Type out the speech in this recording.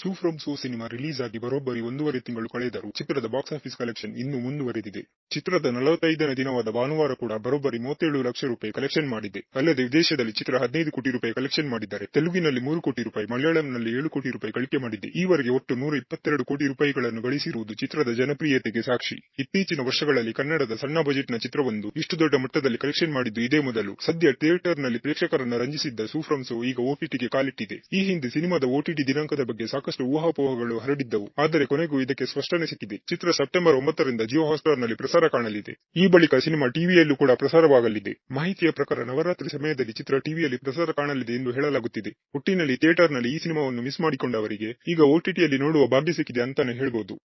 Su from so cinema release ಆಗಿ ಬರೋಬ್ಬರಿ ಒಂದೂವರೆ ತಿಂಗಳು ಕಳೆದರೂ ಚಿತ್ರದ ಬಾಕ್ಸ್ ಆಫೀಸ್ ಕಲೆಕ್ಷನ್ ಇನ್ನೂ ಮುಂದುವರೆದಿದೆ. ಚಿತ್ರದ ನಲವತ್ತೈದನೇ ದಿನವಾದ ಭಾನುವಾರ ಕೂಡ ಬರೋಬ್ಬರಿ ಮೂವತ್ತೇಳು ಲಕ್ಷ ರೂಪಾಯಿ ಕಲೆಕ್ಷನ್ ಮಾಡಿದೆ. ಅಲ್ಲದೆ ವಿದೇಶದಲ್ಲಿ ಚಿತ್ರ ಹದಿನೈದು ಕೋಟಿ ರೂಪಾಯಿ ಕಲೆಕ್ಷನ್ ಮಾಡಿದ್ದಾರೆ. ತೆಲುಗಿನಲ್ಲಿ ಮೂರು ಕೋಟಿ ರೂಪಾಯಿ, ಮಲಯಾಳಂನಲ್ಲಿ ಏಳು ಕೋಟಿ ರೂಪಾಯಿ ಗಳಿಕೆ ಮಾಡಿದೆ. ಈವರೆಗೆ ಒಟ್ಟು ನೂರ ಇಪ್ಪತ್ತೆರಡು ಕೋಟಿ ರೂಪಾಯಿಗಳನ್ನು ಗಳಿಸಿರುವುದು ಚಿತ್ರದ ಜನಪ್ರಿಯತೆಗೆ ಸಾಕ್ಷಿ. ಇತ್ತೀಚಿನ ವರ್ಷಗಳಲ್ಲಿ ಕನ್ನಡದ ಸಣ್ಣ ಬಜೆಟ್ನ ಚಿತ್ರವೊಂದು ಇಷ್ಟು ದೊಡ್ಡ ಮಟ್ಟದಲ್ಲಿ ಕಲೆಕ್ಷನ್ ಮಾಡಿದ್ದು ಇದೇ ಮೊದಲು. ಸದ್ಯ ಥಿಯೇಟರ್ನಲ್ಲಿ ಪ್ರೇಕ್ಷಕರನ್ನು ರಂಜಿಸಿದ್ದ ಸೂ ಈಗ ಓಟಿಟಿಗೆ ಕಾಲಿಟ್ಟಿದೆ. ಈ ಹಿಂದೆ ಸಿನಿಮಾದ ಓಟಿಟಿ ದಿನಾಂಕದ ಬಗ್ಗೆ ಸಾಕಷ್ಟು ಊಹಾಪೋಹಗಳು ಹರಡಿದ್ದವು. ಆದರೆ ಕೊನೆಗೂ ಇದಕ್ಕೆ ಸ್ಪಷ್ಟನೆ ಸಿಕ್ಕಿದೆ. ಚಿತ್ರ ಸೆಪ್ಟೆಂಬರ್ ಒಂಬತ್ತರಿಂದ ಜಿಯೋ ಹಾಸ್ಟಾರ್ನಲ್ಲಿ ಪ್ರಸಾರ ಕಾಣಲಿದೆ. ಈ ಬಳಿಕ ಸಿನಿಮಾ ಟಿವಿಯಲ್ಲೂ ಕೂಡ ಪ್ರಸಾರವಾಗಲಿದೆ. ಮಾಹಿತಿಯ ಪ್ರಕಾರ ನವರಾತ್ರಿ ಸಮಯದಲ್ಲಿ ಚಿತ್ರ ಟಿವಿಯಲ್ಲಿ ಪ್ರಸಾರ ಕಾಣಲಿದೆ ಎಂದು ಹೇಳಲಾಗುತ್ತಿದೆ. ಒಟ್ಟಿನಲ್ಲಿ ಥಿಯೇಟರ್ನಲ್ಲಿ ಈ ಸಿನಿಮಾವನ್ನು ಮಿಸ್ ಮಾಡಿಕೊಂಡವರಿಗೆ ಈಗ ಓಟಿಟಿಯಲ್ಲಿ ನೋಡುವ ಭಾಗ್ಯ ಸಿಕ್ಕಿದೆ ಅಂತಾನೆ ಹೇಳ್ಬೋದು.